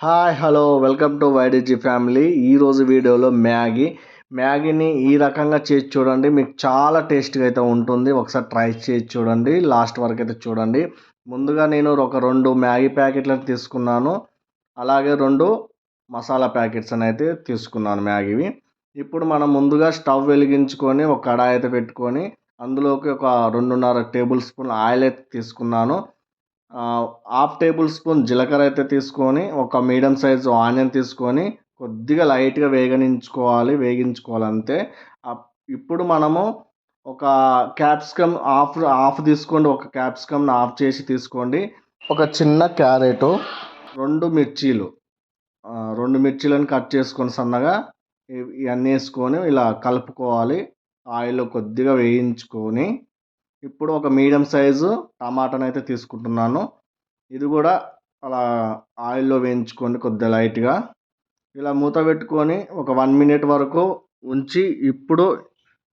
Hi hello welcome to YDG family ఈరోజు వీడియోలో Maggi. మ్యాగీని ఈ రకంగా చేసి చూడండి. మీకు చాలా టేస్ట్గా అయితే ఉంటుంది. ఒకసారి ట్రై చేసి చూడండి. లాస్ట్ వరకు అయితే చూడండి. ముందుగా నేను ఒక రెండు మ్యాగీ ప్యాకెట్లను తీసుకున్నాను. అలాగే రెండు మసాలా ప్యాకెట్స్ అని అయితే తీసుకున్నాను మ్యాగీవి. ఇప్పుడు మనం ముందుగా స్టవ్ వెలిగించుకొని ఒక కడాయి అయితే పెట్టుకొని అందులోకి ఒక రెండున్నర టేబుల్ స్పూన్ ఆయిల్ అయితే తీసుకున్నాను. హాఫ్ టేబుల్ స్పూన్ జీలకర్ర అయితే తీసుకొని ఒక మీడియం సైజు ఆనియన్ తీసుకొని కొద్దిగా లైట్గా వేగనించుకోవాలి వేగించుకోవాలి అంతే ఇప్పుడు మనము ఒక క్యాప్సికమ్ ఆఫ్ ఆఫ్ తీసుకోండి ఒక క్యాప్సికమ్ని ఆఫ్ చేసి తీసుకోండి. ఒక చిన్న క్యారెట్ రెండు మిర్చీలు రెండు మిర్చీలను కట్ చేసుకొని సన్నగా ఇవన్నీ వేసుకొని ఇలా కలుపుకోవాలి. ఆయిల్ కొద్దిగా వేయించుకొని ఇప్పుడు ఒక మీడియం సైజు టమాటాని అయితే తీసుకుంటున్నాను. ఇది కూడా అలా ఆయిల్లో వేయించుకోండి కొద్దిగా లైట్గా ఇలా మూత పెట్టుకొని ఒక వన్ మినిట్ వరకు ఉంచి ఇప్పుడు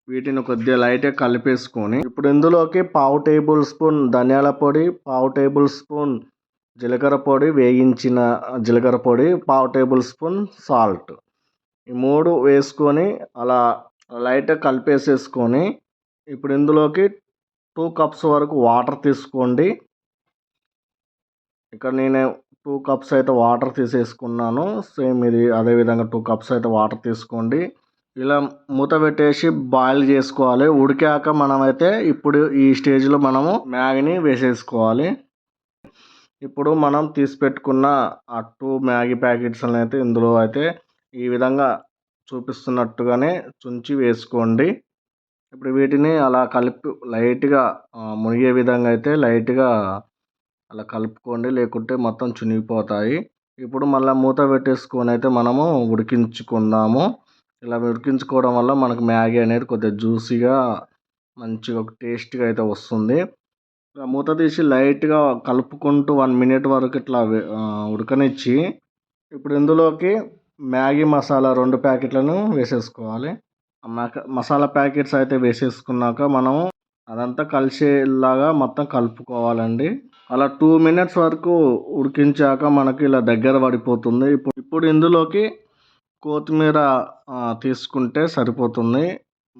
వీటిని కొద్దిగా లైట్గా కలిపేసుకొని ఇప్పుడు ఇందులోకి పావు టేబుల్ స్పూన్ ధనియాల పొడి పావు టేబుల్ స్పూన్ జీలకర్ర పొడి వేయించిన జీలకర్ర పొడి పావు టేబుల్ స్పూన్ సాల్ట్. ఈ మూడు వేసుకొని అలా లైట్గా కలిపేసేసుకొని ఇప్పుడు ఇందులోకి టూ కప్స్ వరకు వాటర్ తీసుకోండి. ఇక్కడ నేను టూ కప్స్ అయితే వాటర్ తీసేసుకున్నాను. సేమ్ ఇది అదేవిధంగా టూ కప్స్ అయితే వాటర్ తీసుకోండి. ఇలా మూత పెట్టేసి బాయిల్ చేసుకోవాలి. ఉడికాక మనమైతే ఇప్పుడు ఈ స్టేజ్లో మనము మ్యాగీని వేసేసుకోవాలి. ఇప్పుడు మనం తీసి పెట్టుకున్న ఆ టూ మ్యాగీ ప్యాకెట్స్ అయితే ఇందులో అయితే ఈ విధంగా చూపిస్తున్నట్టుగానే చుంచి వేసుకోండి. ఇప్పుడు వీటిని అలా కలిపి లైట్గా మునిగే విధంగా అయితే లైట్గా అలా కలుపుకోండి. లేకుంటే మొత్తం చునిగిపోతాయి. ఇప్పుడు మళ్ళీ మూత పెట్టేసుకొని అయితే మనము ఉడికించుకుందాము. ఇలా ఉడికించుకోవడం వల్ల మనకు మ్యాగీ అనేది కొద్దిగా జ్యూసీగా మంచిగా ఒక టేస్ట్గా అయితే వస్తుంది. మూత తీసి లైట్గా కలుపుకుంటూ వన్ మినిట్ వరకు ఇట్లా ఉడకనిచ్చి ఇప్పుడు ఇందులోకి మ్యాగీ మసాలా రెండు ప్యాకెట్లను వేసేసుకోవాలి. మసాలా ప్యాకెట్స్ అయితే వేసేసుకున్నాక మనం అదంతా కలిసేలాగా మొత్తం కలుపుకోవాలండి. అలా టూ మినిట్స్ వరకు ఉడికించాక మనకి ఇలా దగ్గర పడిపోతుంది. ఇప్పుడు ఇప్పుడు ఇందులోకి కొత్తిమీర తీసుకుంటే సరిపోతుంది.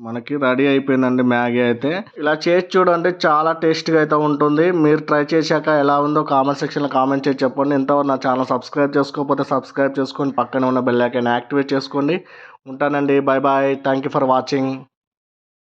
మనకి రెడీ అయిపోయిందండి మ్యాగీ అయితే. ఇలా చేసి చూడండి చాలా టేస్ట్గా అయితే ఉంటుంది. మీరు ట్రై చేశాక ఎలా ఉందో కామెంట్ సెక్షన్లో కామెంట్ చేసి చెప్పండి. ఇంతవరకు నా ఛానల్ సబ్స్క్రైబ్ చేసుకోకపోతే సబ్స్క్రైబ్ చేసుకొని పక్కనే ఉన్న బెల్ ఐకాన్ యాక్టివేట్ చేసుకోండి. ఉంటానండి. Bye bye thank you for watching.